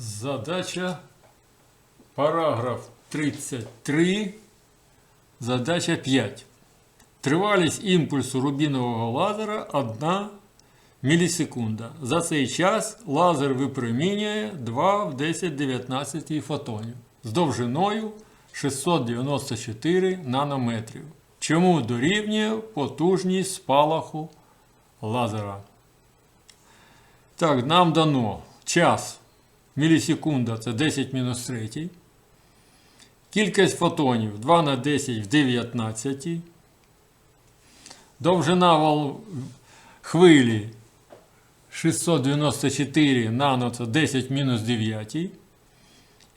Задача параграф 33. Задача 5. Тривалість імпульсу рубінового лазера 1 мілісекунда. За цей час лазер випромінює 2 в 10 19 фотонів з довжиною 694 нанометрів. Чому дорівнює потужність спалаху лазера? Так, нам дано час. Мілісекунда це 10 мінус 3. Кількість фотонів 2 на 10 в 19. Довжина вол... хвилі 694 нано це 10 мінус 9.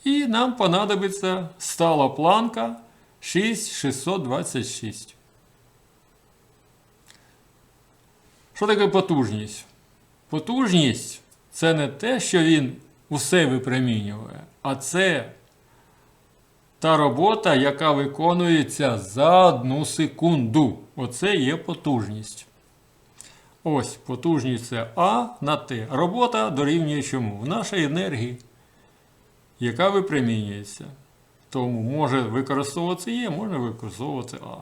І нам понадобиться стала планка 6626. Що таке потужність? Потужність це не те, що він усе випромінює, а це та робота, яка виконується за одну секунду. Оце є потужність. Ось потужність це А на Т. Робота дорівнює чому? В нашій енергії, яка випромінюється. Тому може використовуватися Є, може використовувати А.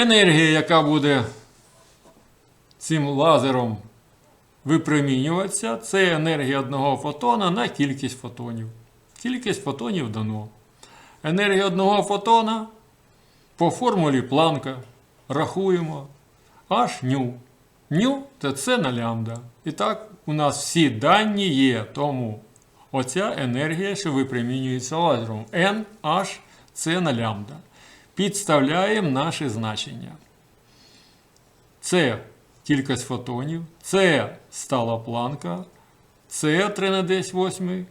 Енергія, яка буде цим лазером випромінюватися, це енергія одного фотона на кількість фотонів. Кількість фотонів дано. Енергія одного фотона по формулі Планка рахуємо H ню. Ню це це на лямбда. І так, у нас всі дані є, тому оця енергія, що випромінюється лазером. N, H це на лямбда. Підставляємо наші значення. Це кількість фотонів, це стала планка, це 3 на 10 8,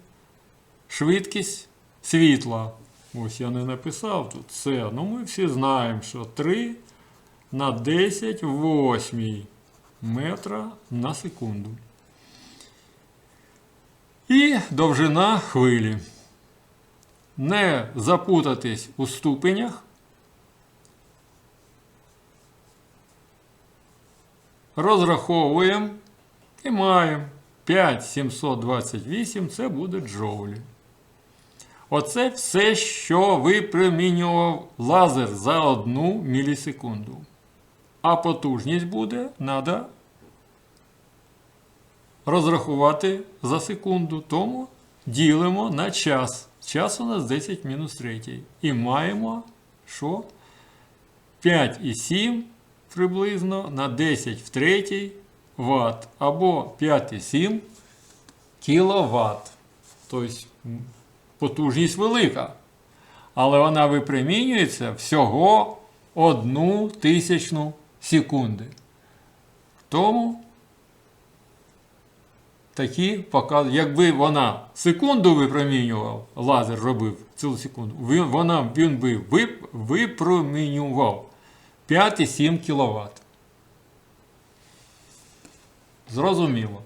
швидкість світла. Ось я не написав тут це. Ну ми всі знаємо, що 3 на 10 8 метра на секунду. І довжина хвилі. Не запутатись у ступенях. Розраховуємо і маємо 5728 це буде джоулі. Оце все, що випромінював лазер за одну мілісекунду. А потужність буде треба розрахувати за секунду. Тому ділимо на час. Час у нас 10 мінус 3. І маємо що? 5,7 приблизно на 10 в 3 Вт або 5,7 кВт. Тобто потужність велика. Але вона випромінюється всього одну тисячну секунди. Тому такі покази. Якби вона секунду випромінював, лазер робив цілу секунду, вона, він би вип, випромінював 5,7 кВт. Зрозуміло.